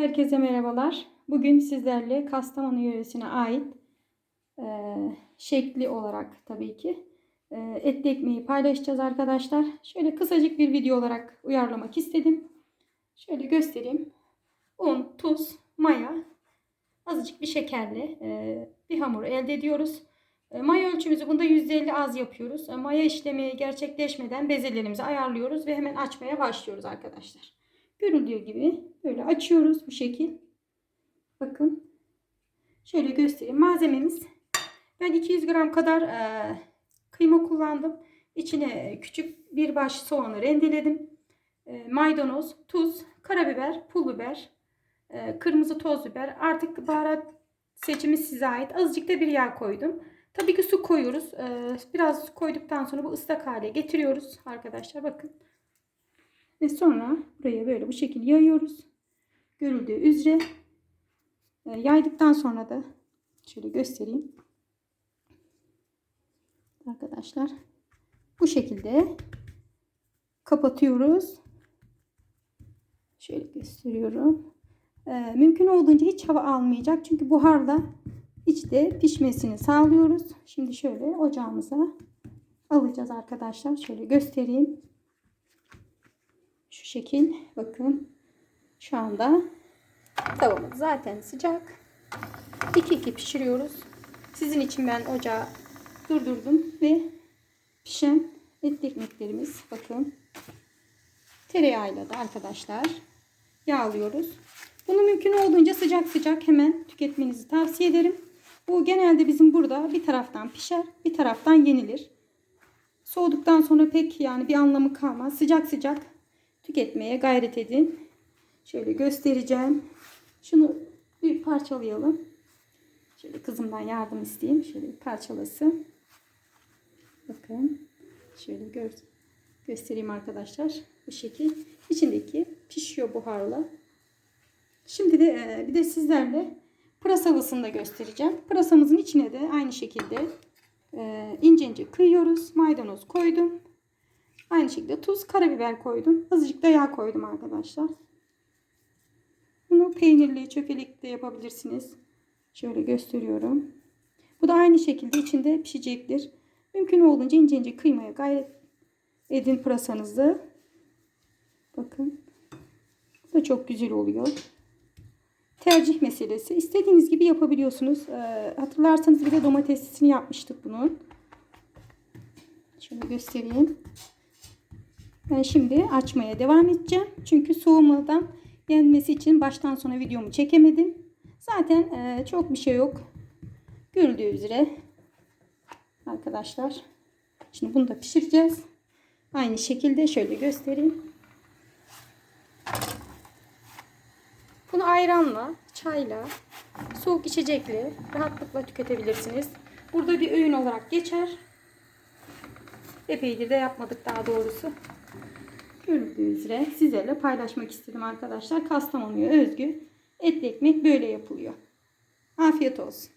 Herkese merhabalar. Bugün sizlerle Kastamonu yöresine ait e, şekli olarak tabii ki e, etli ekmeği paylaşacağız arkadaşlar. Şöyle kısacık bir video olarak uyarlamak istedim. Şöyle göstereyim. Un, tuz, maya, azıcık bir şekerle e, bir hamur elde ediyoruz. E, maya ölçümüzü bunda %50 az yapıyoruz. E, maya işlemi gerçekleşmeden bezelerimizi ayarlıyoruz ve hemen açmaya başlıyoruz arkadaşlar. Görüldüğü gibi böyle açıyoruz bu şekil. Bakın. Şöyle göstereyim. Malzememiz ben 200 gram kadar e, kıyma kullandım. İçine küçük bir baş soğanı rendeledim. E, maydanoz, tuz, karabiber, pul biber, e, kırmızı toz biber. Artık baharat seçimi size ait. Azıcık da bir yağ koydum. Tabii ki su koyuyoruz. E, biraz su koyduktan sonra bu ıslak hale getiriyoruz arkadaşlar. Bakın. Ve sonra buraya böyle bu şekilde yayıyoruz. Görüldüğü üzere e, yaydıktan sonra da şöyle göstereyim. Arkadaşlar bu şekilde kapatıyoruz. Şöyle gösteriyorum. E, mümkün olduğunca hiç hava almayacak. Çünkü buharla içte pişmesini sağlıyoruz. Şimdi şöyle ocağımıza alacağız arkadaşlar. Şöyle göstereyim. Şekil bakın. Şu anda tavamız zaten sıcak. 2-2 pişiriyoruz. Sizin için ben ocağı durdurdum ve pişen etli ekmeklerimiz bakın. Tereyağıyla da arkadaşlar yağlıyoruz. Bunu mümkün olduğunca sıcak sıcak hemen tüketmenizi tavsiye ederim. Bu genelde bizim burada bir taraftan pişer, bir taraftan yenilir. Soğuduktan sonra pek yani bir anlamı kalmaz. Sıcak sıcak tüketmeye gayret edin. Şöyle göstereceğim. Şunu bir parçalayalım. Şöyle kızımdan yardım isteyeyim. Şöyle bir parçalasın. Bakın. Şöyle gör göstereyim arkadaşlar. Bu şekil. İçindeki pişiyor buharla. Şimdi de e, bir de sizlerle pırasalısını da göstereceğim. Pırasamızın içine de aynı şekilde e, ince ince kıyıyoruz. Maydanoz koydum. Aynı şekilde tuz, karabiber koydum. Azıcık da yağ koydum arkadaşlar. Bunu peynirli, çökelikli yapabilirsiniz. Şöyle gösteriyorum. Bu da aynı şekilde içinde pişecektir. Mümkün olduğunca ince ince kıymaya gayret edin pırasanızı. Bakın. Bu da çok güzel oluyor. Tercih meselesi. İstediğiniz gibi yapabiliyorsunuz. Ee, hatırlarsanız bir de domatesini yapmıştık bunun. Şöyle göstereyim. Ben şimdi açmaya devam edeceğim. Çünkü soğumadan yenmesi için baştan sona videomu çekemedim. Zaten e, çok bir şey yok. Görüldüğü üzere arkadaşlar. Şimdi bunu da pişireceğiz. Aynı şekilde şöyle göstereyim. Bunu ayranla, çayla, soğuk içecekle rahatlıkla tüketebilirsiniz. Burada bir öğün olarak geçer. Epeydir de yapmadık daha doğrusu. Görüldüğü üzere sizlerle paylaşmak istedim arkadaşlar. Kastamonu'ya özgü etli ekmek böyle yapılıyor. Afiyet olsun.